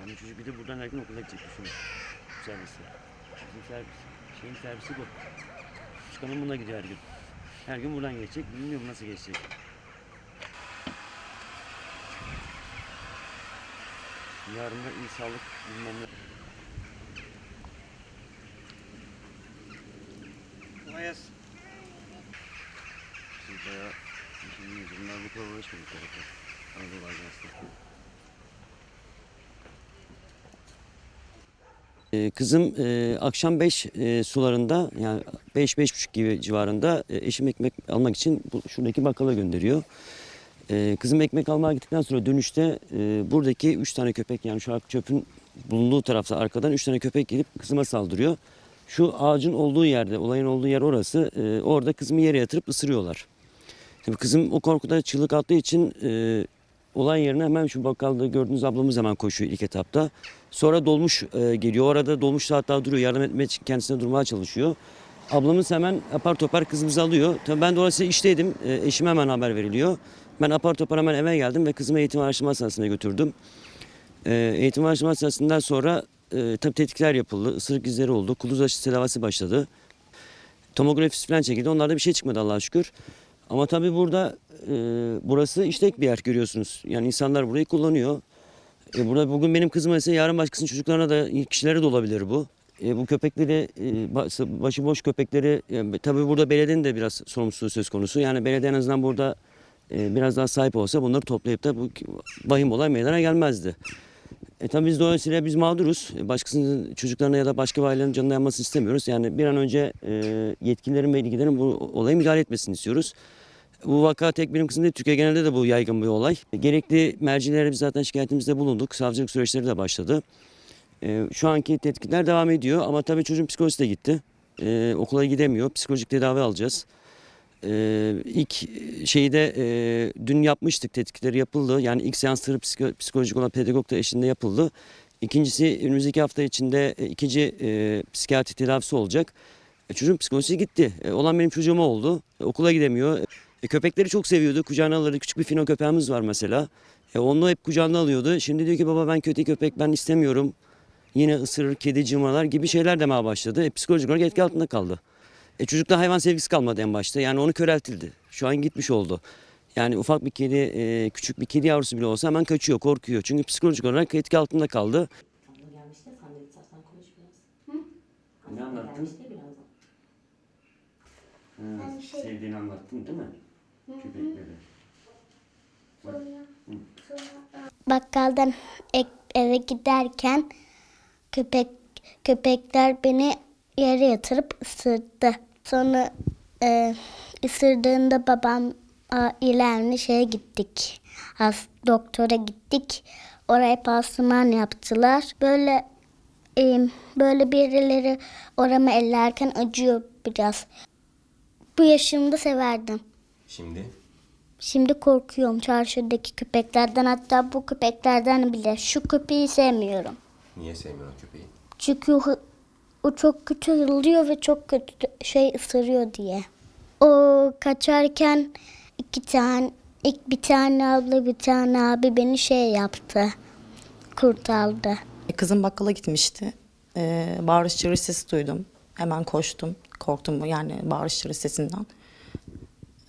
Yani çocuk bir de buradan her gün okula gidecek düşünün. Servisi. Bizim servis, şeyin servisi bu. Küçük hanım buna gidiyor her gün. Her gün buradan geçecek. Bilmiyorum nasıl geçecek. Yarın da iyi sağlık bilmem ne. Kolay gelsin. Biz bayağı işin yüzünden bu kadar uğraşmadık. Anadolu Ajansı'nda. Kızım e, akşam 5 sularında yani 5-5.30 gibi civarında e, eşim ekmek almak için şuradaki bakkala gönderiyor. E, kızım ekmek almaya gittikten sonra dönüşte e, buradaki 3 tane köpek yani şu çöpün bulunduğu tarafta arkadan 3 tane köpek gelip kızıma saldırıyor. Şu ağacın olduğu yerde, olayın olduğu yer orası. e, orada kızımı yere yatırıp ısırıyorlar. Tabii kızım o korkuda çığlık attığı için e, olay yerine hemen şu bakkalda gördüğünüz ablamız hemen koşuyor ilk etapta. Sonra dolmuş e, geliyor. Orada dolmuş hatta duruyor. Yardım için kendisine durmaya çalışıyor. Ablamız hemen apar topar kızımızı alıyor. Tabii ben dolayısıyla işteydim. E, eşime hemen haber veriliyor. Ben apar topar hemen eve geldim ve kızımı eğitim araştırma hastanesine götürdüm. E, eğitim araştırma hastanesinden sonra e, tabii tetkikler yapıldı. Isırık izleri oldu. Kuluz aşısı tedavisi başladı. Tomografisi falan çekildi. Onlarda bir şey çıkmadı Allah'a şükür. Ama tabii burada e, burası işlek bir yer görüyorsunuz. Yani insanlar burayı kullanıyor. E, burada bugün benim kızıma ise yarın başkasının çocuklarına da kişilere de olabilir bu. E, bu köpekleri e, başıboş köpekleri e, tabii burada belediyenin de biraz sorumluluğu söz konusu. Yani belediye en azından burada e, biraz daha sahip olsa bunları toplayıp da bu vahim olay meydana gelmezdi. E tabii biz dolayısıyla biz mağduruz. E, Başkasının çocuklarına ya da başka bir ailenin yanmasını istemiyoruz. Yani bir an önce e, yetkililerin ve ilgilerin bu olaya müdahale etmesini istiyoruz. Bu vaka tek benim kızım değil, Türkiye genelinde de bu yaygın bir olay. Gerekli mercilere biz zaten şikayetimizde bulunduk. Savcılık süreçleri de başladı. E, şu anki tetkikler devam ediyor ama tabii çocuğun psikolojisi de gitti. E, okula gidemiyor. Psikolojik tedavi alacağız. Ee, ilk şeyde e, dün yapmıştık tetkikleri yapıldı. Yani ilk seansları psiko- psikolojik olan pedagog da eşliğinde yapıldı. İkincisi önümüzdeki hafta içinde e, ikinci e, psikiyatri tedavisi olacak. E, çocuğun psikolojisi gitti. E, olan benim çocuğuma oldu. E, okula gidemiyor. E, köpekleri çok seviyordu. Kucağına alırdı. Küçük bir fino köpeğimiz var mesela. E, onu hep kucağına alıyordu. Şimdi diyor ki baba ben kötü köpek ben istemiyorum. Yine ısırır, kedi cımalar gibi şeyler demeye başladı. E, psikolojik olarak etki altında kaldı. E çocukta hayvan sevgisi kalmadı en başta. Yani onu köreltildi. Şu an gitmiş oldu. Yani ufak bir kedi, e, küçük bir kedi yavrusu bile olsa hemen kaçıyor, korkuyor. Çünkü psikolojik olarak etki altında kaldı. Ne anlattın? Gelmişti birazdan. Ben şey- Sevdiğini anlattın değil mi? Köpekleri. Sonra, sonra bakkaldan eve giderken köpek köpekler beni yere yatırıp ısırdı. Sonra e, ısırdığında babam ilerine şeye gittik. Has, doktora gittik. Oraya pansuman yaptılar. Böyle e, böyle birileri oramı ellerken acıyor biraz. Bu yaşımda severdim. Şimdi Şimdi korkuyorum çarşıdaki köpeklerden hatta bu köpeklerden bile. Şu köpeği sevmiyorum. niye sevmiyorsun köpeği? Çünkü o, çok kötü hırlıyor ve çok kötü şey ısırıyor diye. O kaçarken iki tane ilk bir tane abla bir tane abi beni şey yaptı. Kurtardı. E, Kızım bakkala gitmişti. Ee, bağırış sesi duydum. Hemen koştum. Korktum yani bağırış sesinden.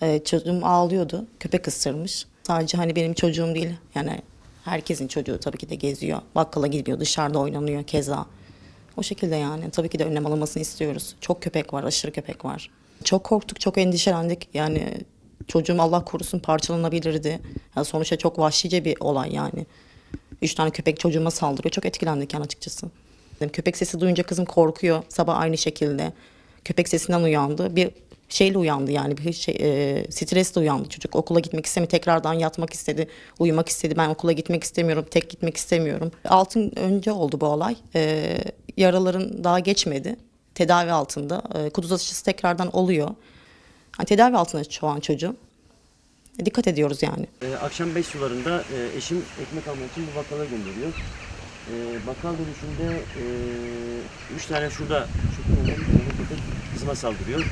Ee, çocuğum ağlıyordu. Köpek ısırmış. Sadece hani benim çocuğum değil. Yani herkesin çocuğu tabii ki de geziyor. Bakkala gidiyor, dışarıda oynanıyor keza. O şekilde yani. Tabii ki de önlem alınmasını istiyoruz. Çok köpek var, aşırı köpek var. Çok korktuk, çok endişelendik. Yani çocuğum Allah korusun parçalanabilirdi. Yani sonuçta çok vahşice bir olay yani. Üç tane köpek çocuğuma saldırıyor. Çok etkilendik yani açıkçası. Köpek sesi duyunca kızım korkuyor. Sabah aynı şekilde. Köpek sesinden uyandı. Bir şeyle uyandı yani bir şey, e, stresle uyandı çocuk. Okula gitmek istemiyor. Tekrardan yatmak istedi. Uyumak istedi. Ben okula gitmek istemiyorum. Tek gitmek istemiyorum. Altın önce oldu bu olay. E, yaraların daha geçmedi. Tedavi altında. E, kuduz aşısı tekrardan oluyor. Yani tedavi altında şu an çocuğum. E, dikkat ediyoruz yani. E, akşam 5 sularında e, eşim ekmek almak için bu bakkala gönderiyor. E, bakkal dönüşünde 3 tane şurada şu kızıma saldırıyor.